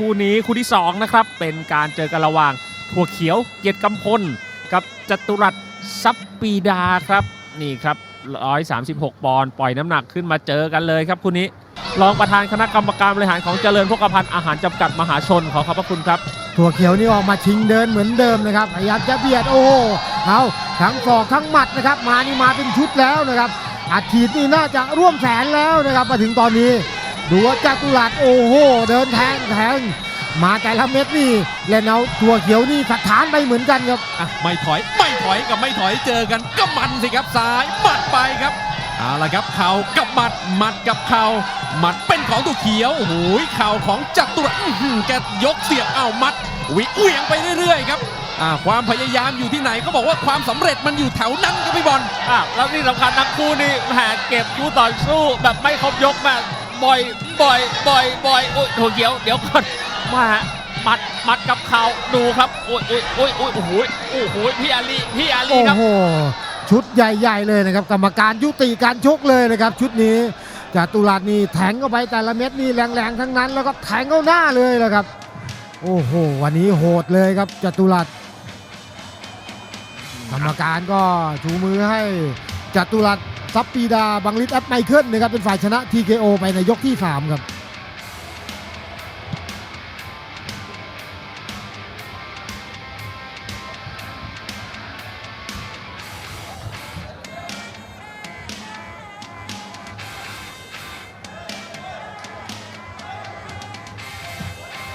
คู่นี้คู่ที่ 2 นะครับ เป็นการเจอกันระหว่างถั่วเขียวเกียรติกำพล กับจตุรัสซับปีดาครับ นี่ครับ 136 ปอนด์ปล่อยน้ำหนักขึ้นมาเจอกันเลยครับคู่นี้รองประธานคณะกรรมการบริหารของเจริญพกพันธ์อาหารจำกัดมหาชนขอขอบพระคุณครับ ถั่วเขียวนี่ออกมาชิงเดินเหมือนเดิมนะครับพยายามจะเบียดโอ้โหเอาทั้งศอกทั้งหมัดนะครับ มานี่มาเป็นชุดแล้วนะครับอัดฉีดนี่น่าจะร่วมแสนแล้วนะครับมาถึงตอนนี้ ดูว่าจัตุรัสโอ้โห เดินแทงแทง มาแต่ละเม็ดนี่เล่นเอาถั่วเขียวนี่สถานไปเหมือนกันครับอะไม่ถอยไม่ถอยกับไม่ถอยเจอกันก็มันสิครับซ้ายหมัดไปครับเอาละครับเข่ากับหมัดหมัดกับเข่าหมัดเป็นของตัวเขียวโอ้โหเข่าของจัตุรัสอื้อหือแกยกเสียบเอาหมัดวิเหวี่ยงไปเรื่อยๆครับอ่าความพยายามอยู่ที่ไหนเขาบอกว่าความสำเร็จมันอยู่แถวนั้นครับพี่บอลอะแล้วที่สำคัญทั้งคู่นี่แหมเก็บคู่ต่อสู้แบบไม่ครบยกแบบ บ่อยบ่อยบ่อยบ่อยโอ้ยถั่วเขียวเดี๋ยวก่อนมามัดมัดกับเขาดูครับโอ้ยโอ้ยโอ้ยโอ้ยโอ้โหโอ้โหพี่อาลีพี่อาลีโอ้ครับโหชุดใหญ่ ๆ เลยนะครับ กรรมการยุติการชกเลยนะครับ ชุดนี้จัตุรัสนี่แทงเข้าไปแต่ละเม็ดนี่แรงๆทั้งนั้น แล้วก็แทงเข้าหน้าเลยแหละครับ โอ้โหวันนี้โหดเลยครับจัตุรัสกรรมการก็ชูมือให้จัตุรัส ซับปีดาบังลิศแอปไมเคิลนะครับเป็นฝ่ายชนะ TKO ไปในยกที่ 3 ครับ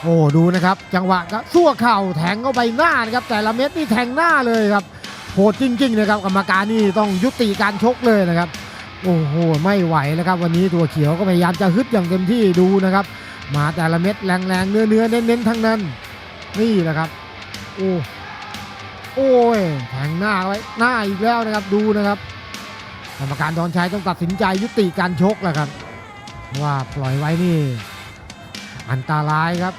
โอ้ดูนะครับ จังหวะก็สู้เข่าแทงเข้าไปหน้านะครับแต่ละเม็ดนี่แทงหน้าเลยครับ โหดจริงๆนะครับกรรมการนี่ต้องยุติการชกเลยนะครับ โอ้โหไม่ไหวนะครับ วันนี้ตัวเขียวก็พยายามจะฮึดอย่างเต็มที่ดูนะครับ มาแต่ละเม็ดแรงๆเนื้อเนื้อๆเน้นๆทั้งนั้น นี่แหละครับโอ้โอ้ยแทงหน้าไว้หน้าอีกแล้วนะครับดูนะครับ กรรมการดอนชัยต้องตัดสินใจยุติการชกแล้วครับ ว่าปล่อยไว้นี่ อันตรายครับ